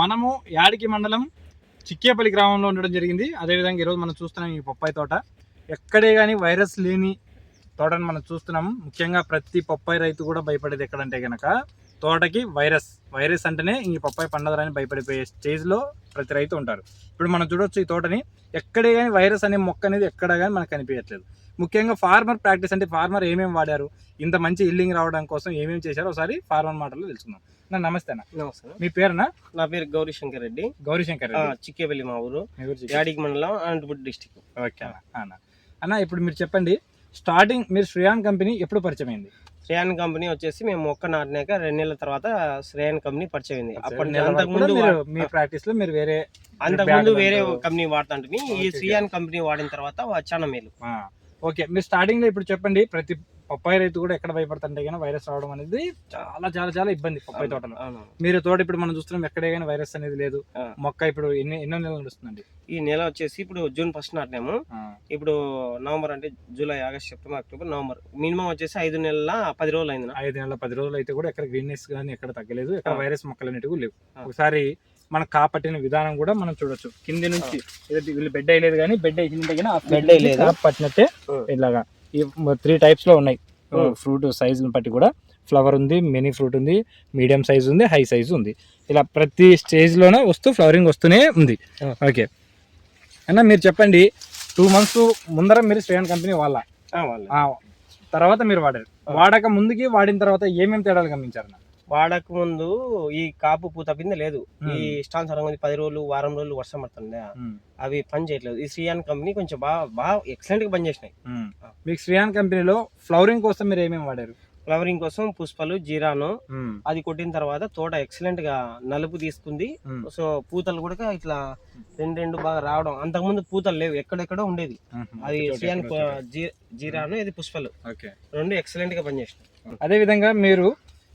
మనము యాడికి మండలం చిక్కేపల్లి గ్రామంలో ఉండడం జరిగింది. అదేవిధంగా ఈరోజు మనం చూస్తున్నాం ఈ పప్పాయి తోట. ఎక్కడే కానీ వైరస్ లేని తోటను మనం చూస్తున్నాం ముఖ్యంగా ప్రతి పప్పాయి రైతు కూడా భయపడేది ఎక్కడంటే కనుక తోటకి వైరస్. వైరస్ అంటేనే ఈ పప్పాయి పండదని భయపడిపోయే స్టేజ్లో ప్రతి రైతు ఉంటారు. ఇప్పుడు మనం చూడొచ్చు ఈ తోటని. ఎక్కడే కానీ వైరస్ అనే మొక్క అనేది ఎక్కడ కానీ మనకు కనిపించట్లేదు. ముఖ్యంగా ఫార్మర్ ప్రాక్టీస్ అంటే ఫార్మర్ ఏమేమి వాడారు? ఇంత మంచి ఇల్లింగ్ రావడం కోసం ఏమేమి చేశారో? ఒకసారి ఫార్మర్ మాటలు తెలుసుకుందాం. నా నమస్తే అన్న. నమస్కారం మీ పేరునా నా పేరు గౌరీ శంకర్ రెడ్డి. గౌరీశంకర్ ఆ, రెడ్డి. చిక్కేపల్లి మా ఊరు. యాడికి మండలం అనంతపురం డిస్టిక్. ఓకే అన్న అన్న. ఇప్పుడు మీరు చెప్పండి స్టార్టింగ్ మీరు శ్రేయాన్ కంపెనీ ఎప్పుడు పరిచయం అయింది? శ్రేయాన్ కంపెనీ వచ్చేసి మేము మొక్క నాటినాక రెండు నెలల తర్వాత శ్రేయాన్ కంపెనీ పరిచయం అయింది. వరకు అంతకుముందు మీ ప్రాక్టీస్లో మీరు వేరే అంతకుముందు వేరే కంపెనీ వాడుతుంటే ఈ శ్రేయాన్ కంపెనీ వాడిన తర్వాత చాలా మేలు. ఓకే. మీరు స్టార్టింగ్లో ఇప్పుడు చెప్పండి ప్రతి పప్పాయి రైతు కూడా ఎక్కడ భయపడుతుంటే కానీ వైరస్ రావడం అనేది చాలా చాలా చాలా ఇబ్బంది పప్పాయి తోటలో. మీరు తోట ఇప్పుడు మనం చూస్తున్నాం ఎక్కడే కానీ వైరస్ అనేది లేదు. మొక్క ఇప్పుడు ఎన్ని ఎన్నో నెలలు నడుస్తుందండి ఈ నెల వచ్చేసి ఇప్పుడు జూన్ ఫస్ట్ నాటినాము ఇప్పుడు నవంబర్ అంటే July August September October November minimum వచ్చేసి ఐదు నెలల పది రోజులు అయింది. ఐదు నెలల పది రోజులు అయితే కూడా ఎక్కడ గ్రీన్నెస్ కానీ ఎక్కడ తగ్గలేదు ఎక్కడ. వైరస్ మొక్కలు కూడా లేవు. ఒకసారి మన కాపట్టిన విధానం కూడా మనం చూడొచ్చు కింది నుంచి వీళ్ళు బెడ్ వేయలేదు కానీ బెడ్ వేసింటే కానీ బెడ్. కాపు పట్టినట్టే. ఇలాగా ఈ త్రీ టైప్స్లో ఉన్నాయి. ఫ్రూట్ సైజుని బట్టి కూడా ఫ్లవర్ ఉంది మినీ ఫ్రూట్ ఉంది మీడియం సైజ్ ఉంది హై సైజ్ ఉంది ఇలా ప్రతి స్టేజ్లోనే వస్తూ ఫ్లవరింగ్ వస్తూనే ఉంది. ఓకే అన్న మీరు చెప్పండి టూ మంత్స్ ముందర మీరు శ్రేయన్ కంపెనీ వాళ్ళ తర్వాత మీరు వాడారు. వాడక ముందుకి వాడిన తర్వాత ఏమేమి తేడాలు గమనించారు? వాడక ముందు ఈ కాపు పూత పింద లేదు. ఈ స్టాన్ సరంగా పది రోజులు వారం రోజులు వర్షం పడుతుండే ఉమ్, అవి పని చేయట్లేదు. ఈ శ్రీయాన్ కంపెనీ కొంచెం బాగా బాగా ఎక్సలెంట్గా పని చేసినాయి. ఉమ్. ఆ. మీకు శ్రేయాన్ కంపెనీలో ఫ్లవరింగ్ కోసం మీరు ఏమేమి వాడారు? ఫ్లవరింగ్ కోసం పుష్పలు జీరాను అది కొట్టిన తర్వాత తోట ఎక్సలెంట్గా నలుపు తీసుకుంది. సో పూతలు కూడా ఇట్లా రెండు రెండు బాగా రావడం. అంతకుముందు పూతలు లేవు ఎక్కడెక్కడో ఉండేది. అది జీరాను ఇది పుష్పలు. రెండు ఎక్సలెంట్గా పనిచేసినాయి అదే విధంగా మీరు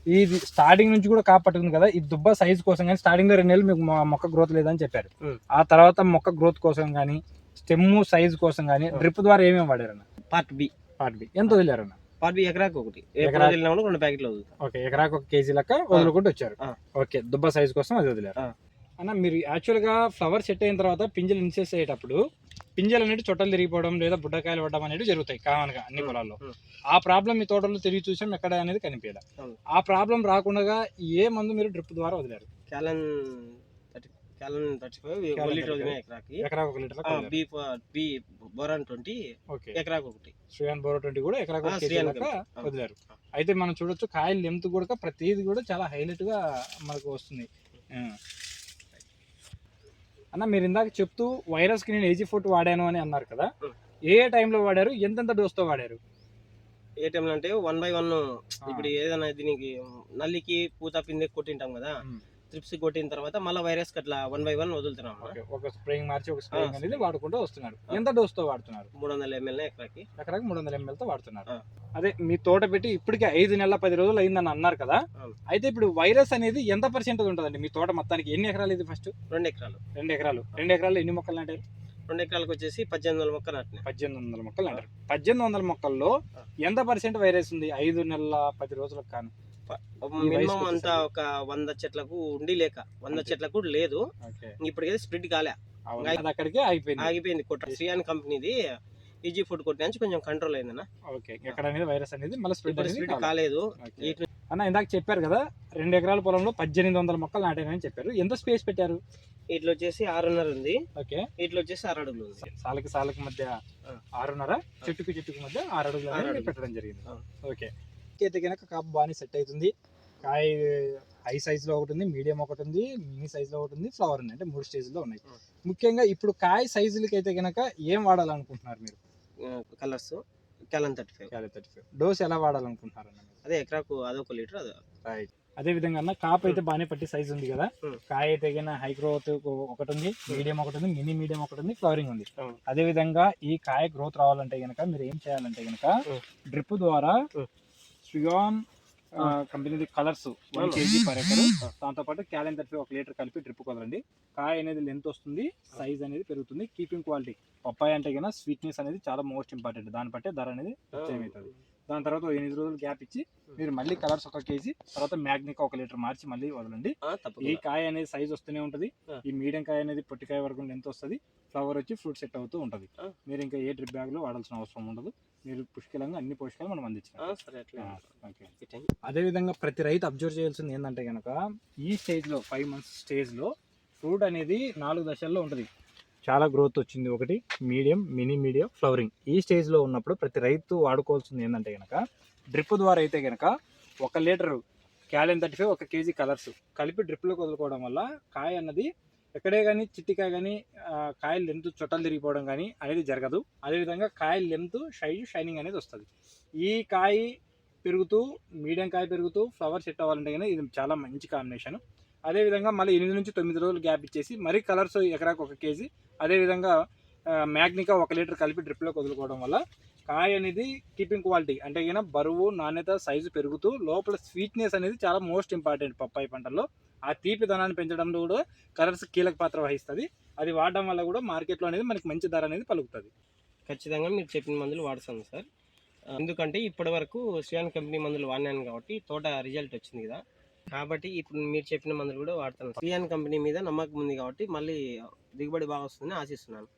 ఇది స్టార్టింగ్ నుంచి కూడా కాపాడుతుంది కదా. ఈ దుబ్బ సైజ్ కోసం కానీ స్టార్టింగ్లో రెండు నెలలు మీకు మొక్క గ్రోత్ లేదని చెప్పారు. ఆ తర్వాత మొక్క గ్రోత్ కోసం కానీ స్టెమ్ సైజ్ కోసం కానీ. డ్రిప్ ద్వారా ఏమేమి వాడారన్న? పార్ట్ బి పార్ట్ బి ఎంత వదిలేరన్న? పార్ట్ బి ఎకరాకు ఒకటి. ఎకరాకు- రెండు ప్యాకెట్లు ఓకే ఎకరాకు ఒక కేజీ లెక్క వదులుకుంటూ వచ్చారు. ఓకే దుబ్బ సైజ్ కోసం అది వదిలేరు. అన్న మీరు యాక్చువల్గా ఫ్లవర్ సెట్ అయిన తర్వాత పింజలు ఇన్సేస్ అయ్యేటప్పుడు పింజలు అనేవి చొట్టలు తిరిగిపోవడం లేదా బుడ్డకాయలు పడడం అనేవి జరుగుతాయి కామన్గా అన్ని పొలాల్లో. ఆ ప్రాబ్లం మీ తోటలో తిరిగి చూసాం ఎక్కడ అనేది కనిపించదు. ఆ ప్రాబ్లం రాకుండా ఏ మందు మీరు డ్రిప్ ద్వారా వదిలేరు క్యాలన్ థర్టీ క్యాలన్ థర్టీ ఫైవ్ క్యాలన్ లీటర్ 35. వదిలినాయి ఎకరాకి ఎకరాకు ఒక లీటర్ ఆ, బి ప- బి బోరాన్ ట్వంటీ ఓకే ఎకరాకు ఒకటి శ్రీయాన్ బోరో ట్వంటీ కూడా ఎకరాకు. వదిలేరు అయితే మనం చూడొచ్చు కాయల లెంత్ కూడా ప్రతిదీ కూడా చాలా హైలైట్గా మనకు వస్తుంది. అన్న మీరు ఇందాక చెప్తూ వైరస్కి నేను ఏజీ ఫుడ్ వాడాను అని అన్నారు కదా. ఉం. ఏ టైంలో వాడారు? ఎంతెంత డోస్తో వాడారు? ఏ టైంలో అంటే వన్ బై వన్ ఇప్పుడు ఏదైనా దీనికి నల్లికి పూత పిందె కొట్టింటాం కదా. ఉం. ట్రిప్స్ కొట్టిన తర్వాత మళ్ళీ వైరస్ అట్లా వన్ బై వన్ వదులుతున్నాం. ఒక స్ప్రేయింగ్ మార్చి ఒక స్ప్రేయింగ్ అనేది. వాడుకుంటూ వస్తున్నారు ఆ. ఎంత డోస్తో వాడుతున్నారు మూడు వందల ఎంఎల్ ఎకరాకి ఎకరాకు మూడు వందల ఎంఎల్తో వాడుతున్నారు. అదే మీ తోట పెట్టి ఇప్పటికే ఐదు నెలల పది రోజులు అయిందని అన్నారు కదా. అయితే ఇప్పుడు వైరస్ అనేది ఎంత పర్సెంటేజ్ ఉంటుందండి మీ తోట మొత్తానికి ఎన్ని ఎకరాలు ఇది ఫస్ట్ రెండు ఎకరాలు రెండు ఎకరాలు రెండు ఎకరాలు ఎన్ని మొక్కలు నాటారు రెండు ఎకరాలకు వచ్చేసి పద్దెనిమిది వందల మొక్క నాటినాయి పద్దెనిమిది వందల మొక్కలు నాటారు పద్దెనిమిది వందల మొక్కల్లో. ఎంత పర్సెంట్ వైరస్ ఉంది ఐదు నెలల పది రోజులకు కాను మినిమం అంతా. ఒక వంద చెట్లకు ఉండి లేక వంద. చెట్లకు లేదు. ఓకే. ఇప్పటికైతే స్ప్రిడ్ కాలే. అక్కడికే అయిపోయింది. ఆగిపోయింది కొట్ట. శ్రీయాన్ కంపెనీది ఈజీ ఫుడ్ కొట్టిన నుంచి కొంచెం కంట్రోల్ అయిందన్న. ఓకే. ఎక్కడ అనేది వైరస్ అనేది మళ్ళీ స్ప్రెడ్ స్ప్రిడ్ కాలేదు. ఓకే. అన్న ఇందాక చెప్పారు కదా రెండు ఎకరాల పొలంలో పద్దెనిమిది వందల మొక్కలు నాటారని చెప్పారు. ఎంత స్పేస్ పెట్టారు? వీటిలో వచ్చేసి ఆరున్నర ఉంది. ఓకే. వీటిలో వచ్చేసి ఆరు అడుగులు ఉంది. సాలకి సాలకి మధ్య. ఆరున్నర చెట్టుకు చెట్టుకు మధ్య ఆరు అడుగులు. పెట్టడం జరిగింది. ఆ. ఓకే అయితే కనుక కాపు బాగానే సెట్ అవుతుంది. కాయ హై సైజ్లో ఒకటి ఉంది మీడియం ఒకటి ఉంది మినీ సైజ్లో ఒకటి ఉంది ఫ్లవర్ ఉంది. అంటే మూడు స్టేజ్లో ఉన్నాయి. ముఖ్యంగా ఇప్పుడు కాయ సైజులకి అయితే కనుక ఏం వాడాలనుకుంటున్నారు మీరు? కలర్స్ క్యాలన్ థర్టీ ఫైవ్ డోస్ ఎలా వాడాలనుకుంటున్నారు? అదే ఎకరాకు అదొక లీటర్ అది. రైట్ అదే విధంగా అన్న కాపు అయితే బాగానే పట్టి సైజ్ ఉంది కదా. కాయ అయితే హై గ్రోత్ ఒకటి ఉంది మీడియం ఒకటి ఉంది మినీ మీడియం ఒకటి ఉంది ఫ్లవరింగ్ ఉంది. అదే విధంగా ఈ కాయ గ్రోత్ రావాలంటే గనక మీరు ఏం చేయాలంటే గనక. డ్రిప్ ద్వారా Suryansh company colours one. KG per acre. దాంతో పాటు క్యాలెన్ థర్టీ ఒక లీటర్ కలిపి డ్రిప్ కుదరండి కాయ అనేది లెంత్ వస్తుంది సైజ్ అనేది పెరుగుతుంది కీపింగ్ క్వాలిటీ పప్పాయ అంటే కన్నా స్వీట్నెస్ అనేది చాలా మోస్ట్ ఇంపార్టెంట్ దాన్ని బట్టే ధర అనేది అవుతుంది దాని తర్వాత ఎనిమిది రోజులు గ్యాప్ ఇచ్చి మీరు మళ్ళీ కలర్స్ ఒక కేజీ తర్వాత మ్యాగ్నికా ఒక లీటర్ మార్చి మళ్ళీ వదలండి. ఈ కాయ అనేది సైజ్ వస్తూనే ఉంటుంది. ఈ మీడియం కాయ అనేది పొట్టికాయ వరకు ఎంత వస్తుంది ఫ్లవర్ వచ్చి ఫ్రూట్ సెట్ అవుతూ ఉంటుంది. మీరు ఇంకా ఏ డ్రిప్ బ్యాగ్లో వాడాల్సిన అవసరం ఉండదు. మీరు పుష్కలంగా అన్ని పోషకాలు మనం అందించాం ఆ, సరే అట్లా. Okay okay. అదే విధంగా ప్రతి రైతు అబ్జర్వ్ చేయాల్సింది ఏంటంటే కనుక ఈ స్టేజ్లో ఫైవ్ మంత్స్ స్టేజ్లో ఫ్రూట్ అనేది నాలుగు దశల్లో ఉంటుంది. చాలా గ్రోత్ వచ్చింది. ఒకటి మీడియం మినీ మీడియం ఫ్లవరింగ్ ఈ స్టేజ్లో ఉన్నప్పుడు ప్రతి రైతు వాడుకోవాల్సింది ఏంటంటే కనుక డ్రిప్ ద్వారా అయితే కనుక ఒక లీటరు క్యాలెన్ థర్టీ ఫైవ్ ఒక కేజీ కలర్స్ కలిపి డ్రిప్లో వదులుకోవడం వల్ల కాయ అన్నది ఎక్కడే కానీ చిట్టికాయ కానీ కాయ లెంత్ చుట్టలు తిరిగిపోవడం కానీ అనేది జరగదు. అదేవిధంగా కాయ లెంత్ షైన్ షైనింగ్ అనేది వస్తుంది. ఈ కాయ పెరుగుతూ మీడియం కాయ పెరుగుతూ ఫ్లవర్ సెట్ అవ్వాలంటే కానీ ఇది చాలా మంచి కాంబినేషన్ అదేవిధంగా మళ్ళీ ఎనిమిది నుంచి తొమ్మిది రోజులు గ్యాప్ ఇచ్చేసి మరీ కలర్స్ ఎకరాకు ఒక కేజీ. అదేవిధంగా మ్యాగ్నికా ఒక లీటర్ కలిపి డ్రిప్లోకి వదులుకోవడం వల్ల కాయ అనేది కీపింగ్ క్వాలిటీ అంటే కనుక బరువు నాణ్యత సైజు పెరుగుతూ లోపల స్వీట్నెస్ అనేది చాలా మోస్ట్ ఇంపార్టెంట్ పప్పాయి పంటల్లో. ఆ తీపిదనాన్ని పెంచడంలో కూడా కలర్స్ కీలక పాత్ర వహిస్తుంది. అది వాడడం వల్ల కూడా మార్కెట్లో అనేది మనకి మంచి ధర అనేది పలుకుతుంది. ఖచ్చితంగా మీరు చెప్పిన మందులు వాడుతాను సార్. ఎందుకంటే ఇప్పటి వరకు శ్రీయాన్ కంపెనీ మందులు వాడినాను కాబట్టి తోట రిజల్ట్ వచ్చింది కదా. కాబట్టి ఇప్పుడు మీరు చెప్పిన మందులు కూడా వాడతాను పిఎన్ కంపెనీ మీద నమ్మకం ఉంది కాబట్టి మళ్ళీ దిగుబడి బాగా వస్తుందని ఆశిస్తున్నాను.